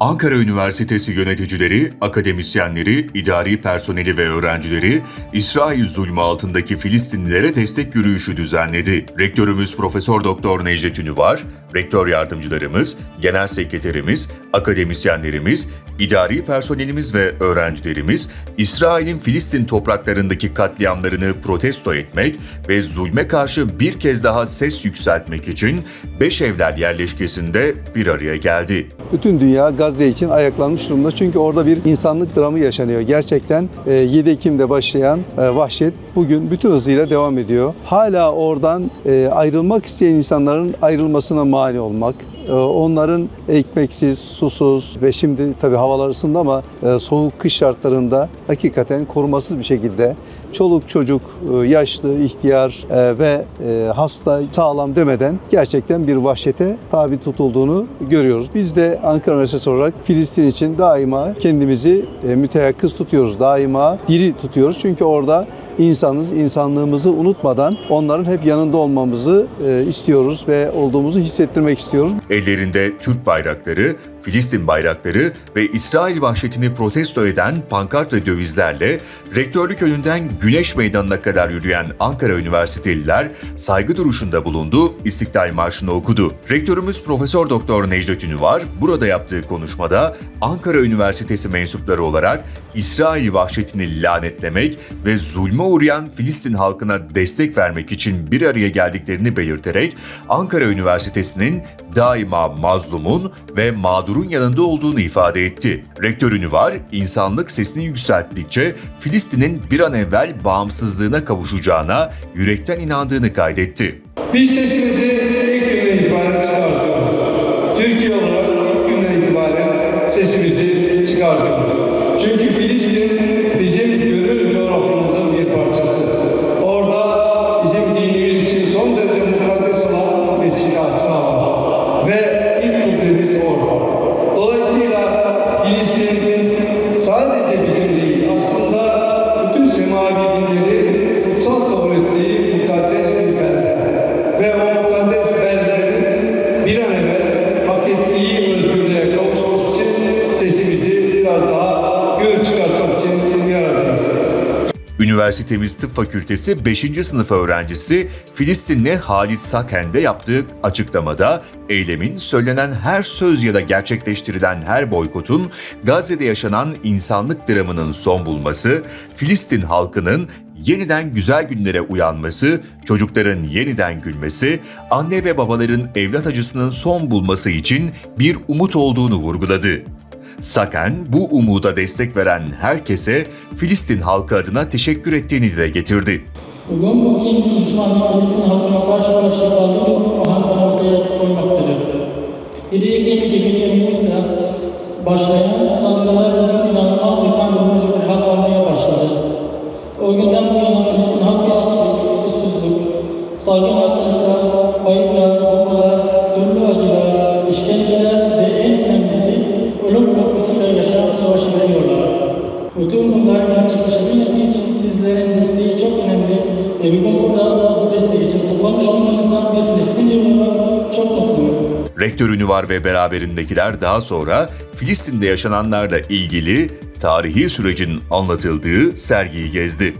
Ankara Üniversitesi yöneticileri, akademisyenleri, idari personeli ve öğrencileri İsrail zulmü altındaki Filistinlilere destek yürüyüşü düzenledi. Rektörümüz Profesör Doktor Necdet Ünüvar, rektör yardımcılarımız, genel sekreterimiz, akademisyenlerimiz, idari personelimiz ve öğrencilerimiz İsrail'in Filistin topraklarındaki katliamlarını protesto etmek ve zulme karşı bir kez daha ses yükseltmek için Beşevler yerleşkesinde bir araya geldi. Bütün dünya Gazze için ayaklanmış durumda. Çünkü orada bir insanlık dramı yaşanıyor. Gerçekten e, 7 Ekim'de başlayan e, vahşet bugün bütün hızıyla devam ediyor. Hala oradan e, ayrılmak isteyen insanların ayrılmasına mani olmak, e, onların ekmeksiz, susuz ve şimdi tabii havalar ısındı ama e, soğuk kış şartlarında hakikaten korumasız bir şekilde çoluk çocuk, e, yaşlı, ihtiyar e, ve e, hasta sağlam demeden gerçekten bir vahşete tabi tutulduğunu görüyoruz. Biz de Ankara Üniversitesi olarak Filistin için daima kendimizi müteyakkız tutuyoruz. Daima diri tutuyoruz. Çünkü orada insanız, insanlığımızı unutmadan onların hep yanında olmamızı istiyoruz ve olduğumuzu hissettirmek istiyoruz. Ellerinde Türk bayrakları, Filistin bayrakları ve İsrail vahşetini protesto eden pankart ve dövizlerle rektörlük önünden Güneş Meydanı'na kadar yürüyen Ankara Üniversiteliler saygı duruşunda bulundu, İstiklal Marşı'nı okudu. Rektörümüz Profesör Doktor Necdet Ünüvar burada yaptığı konuşmada Ankara Üniversitesi mensupları olarak İsrail vahşetini lanetlemek ve zulme uğrayan Filistin halkına destek vermek için bir araya geldiklerini belirterek Ankara Üniversitesi'nin daima mazlumun ve mağdurun yanında olduğunu ifade etti. Rektör Ünüvar, insanlık sesini yükselttikçe Filistin'in bir an evvel bağımsızlığına kavuşacağına yürekten inandığını kaydetti. Biz sesimizi ilk günden itibaren çıkartıyoruz. Türkiye olarak ilk günden itibaren sesimizi çıkartıyoruz. Çünkü Filistin Üniversitemiz Tıp Fakültesi 5. sınıf öğrencisi Filistinli Halit Saken'de yaptığı açıklamada eylemin söylenen her söz ya da gerçekleştirilen her boykotun Gazze'de yaşanan insanlık dramının son bulması, Filistin halkının yeniden güzel günlere uyanması, çocukların yeniden gülmesi, anne ve babaların evlat acısının son bulması için bir umut olduğunu vurguladı. Saken bu umuda destek veren herkese Filistin halkı adına teşekkür ettiğini dile getirdi. Bugün bu kin düşmanlık Filistin halkına karşı karşıya kaldığı halktan ortaya koymaktadır. 7 Ekim 2023'te başlayan saldırılar bugün inanılmaz bir kan bulmuş bir hal almaya başladı. O günden bu yana Filistin halkı açlık, susuzluk, salgın hastalıklar, kayıplar, mutluyum. Rektör Ünüvar ve beraberindekiler daha sonra Filistin'de yaşananlarla ilgili tarihi sürecin anlatıldığı sergiyi gezdi.